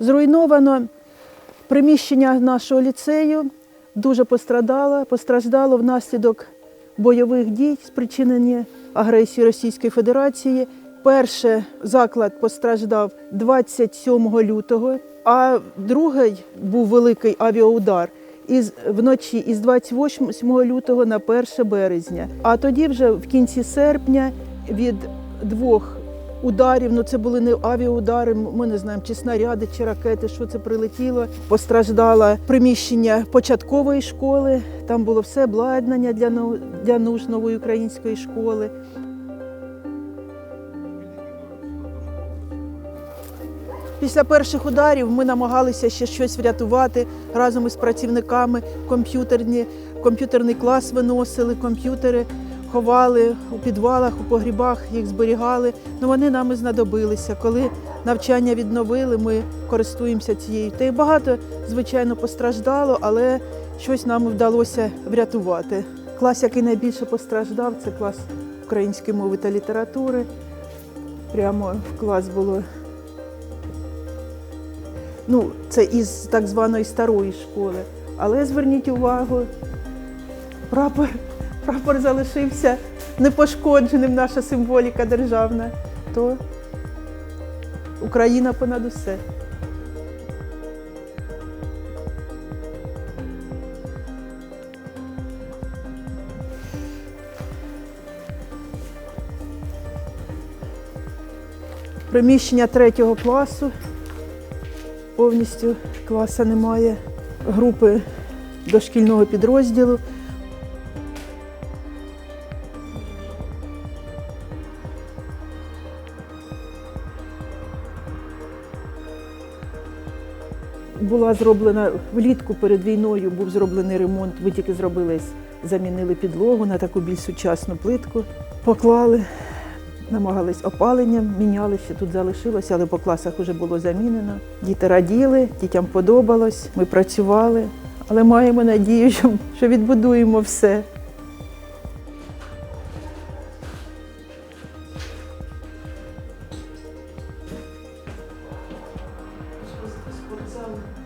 Зруйновано приміщення нашого ліцею, дуже пострадало, постраждало внаслідок бойових дій, спричинені агресією Російської Федерації. Перше заклад постраждав 27 лютого, а другий був великий авіаудар із вночі із 28 лютого на 1 березня. А тоді, вже в кінці серпня, від двох ударів, ну це були не авіаудари, ми не знаємо, чи снаряди, чи ракети, що це прилетіло. Постраждало приміщення початкової школи. Там було все обладнання для, ну- для нужд нової української школи. Після перших ударів ми намагалися ще щось врятувати разом із працівниками. Комп'ютерні, комп'ютерний клас виносили, комп'ютери ховали у підвалах, у погрібах, їх зберігали. Ну вони нам і знадобилися. Коли навчання відновили, ми користуємося цією. Та й багато, звичайно, постраждало, але щось нам вдалося врятувати. Клас, який найбільше постраждав, це клас української мови та літератури. Прямо в клас було ну, це із так званої старої школи. Але зверніть увагу, прапор, прапор залишився непошкодженим, наша символіка державна. То Україна понад усе. Приміщення третього класу повністю класа немає. Групи дошкільного підрозділу. Була зроблена влітку перед війною, був зроблений ремонт. Ми тільки зробили, замінили підлогу на таку більш сучасну плитку, поклали, намагались опаленням, міняли, ще тут залишилося, але по класах вже було замінено. Діти раділи, дітям подобалось, ми працювали, але маємо надію, що, відбудуємо все. So